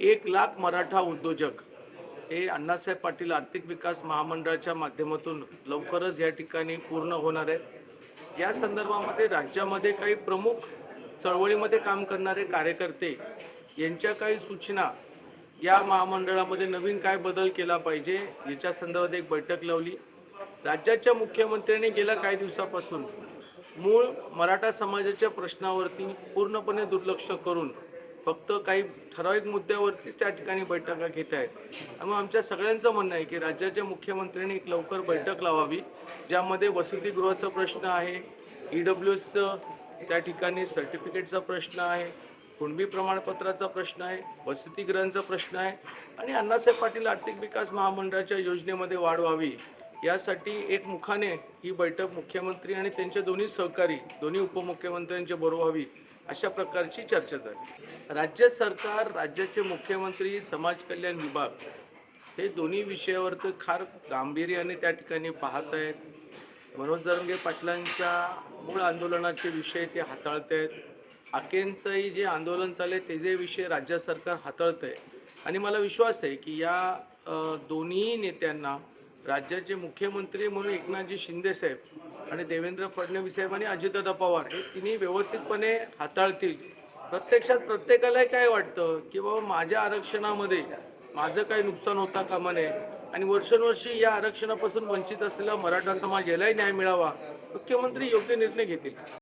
एक लाख मराठा उद्योजक. हे अण्णासाहेब पाटील आर्थिक विकास महामंडळाच्या माध्यमातून लवकरच या ठिकाणी पूर्ण होणार आहेत. या संदर्भामध्ये राज्यामध्ये काही प्रमुख चळवळीमध्ये काम करणारे कार्यकर्ते यांच्या काही सूचना या महामंडळामध्ये नवीन काय बदल केला पाहिजे याच्या संदर्भात एक बैठक लावली. राज्याच्या मुख्यमंत्र्यांनी गेल्या काही दिवसापासून मूळ मराठा समाजाच्या प्रश्नावरती पूर्णपणे दुर्लक्ष करून फक्त काही ठराविक मुद्द्यावरतीच त्या ठिकाणी बैठका घेत आहेत. त्यामुळे आमच्या सगळ्यांचं म्हणणं आहे की राज्याच्या मुख्यमंत्र्यांनी एक लवकर बैठक लावावी ज्यामध्ये वसतिगृहाचा प्रश्न आहे ई डब्ल्यू एसचं त्या ठिकाणी सर्टिफिकेटचा प्रश्न आहे कुणबी प्रमाणपत्राचा प्रश्न आहे वसतिगृहांचा प्रश्न आहे आणि अण्णासाहेब पाटील आर्थिक विकास महामंडळाच्या योजनेमध्ये वाढ व्हावी यासाठी एक मुखाने ही बैठक मुख्यमंत्री आणि त्यांचे दोन्ही सहकारी दोन्ही उपमुख्यमंत्र्यांच्या बरोबर व्हावी. अशा प्रकारची चर्चा झाली. राज्य सरकार राज्याचे मुख्यमंत्री समाज कल्याण विभाग हे दोन्ही विषयावर तर फार गांभीर्याने त्या ठिकाणी पाहत आहेत. मनोज जरंगे पाटलांच्या मूळ आंदोलनाचे विषय ते हाताळत आहेत. आकेंचंही जे आंदोलन चालले जे विषय राज्य सरकार हाताळत आहे आणि मला विश्वास आहे की या दोन्ही नेत्यांना राज्याचे मुख्यमंत्री म्हणून एकनाथजी शिंदे साहेब आणि देवेंद्र फडणवीस साहेब आणि अजितदादा पवार हे तिन्ही व्यवस्थितपणे हाताळतील. प्रत्यक्षात प्रत्येकाला काय वाटतं? की बाबा माझ्या आरक्षणामध्ये माझं काही नुकसान होता कामा नये आणि वर्षानुवर्षी या आरक्षणापासून वंचित असलेला मराठा समाज यालाही न्याय मिळावा? मुख्यमंत्री योग्य निर्णय घेतील.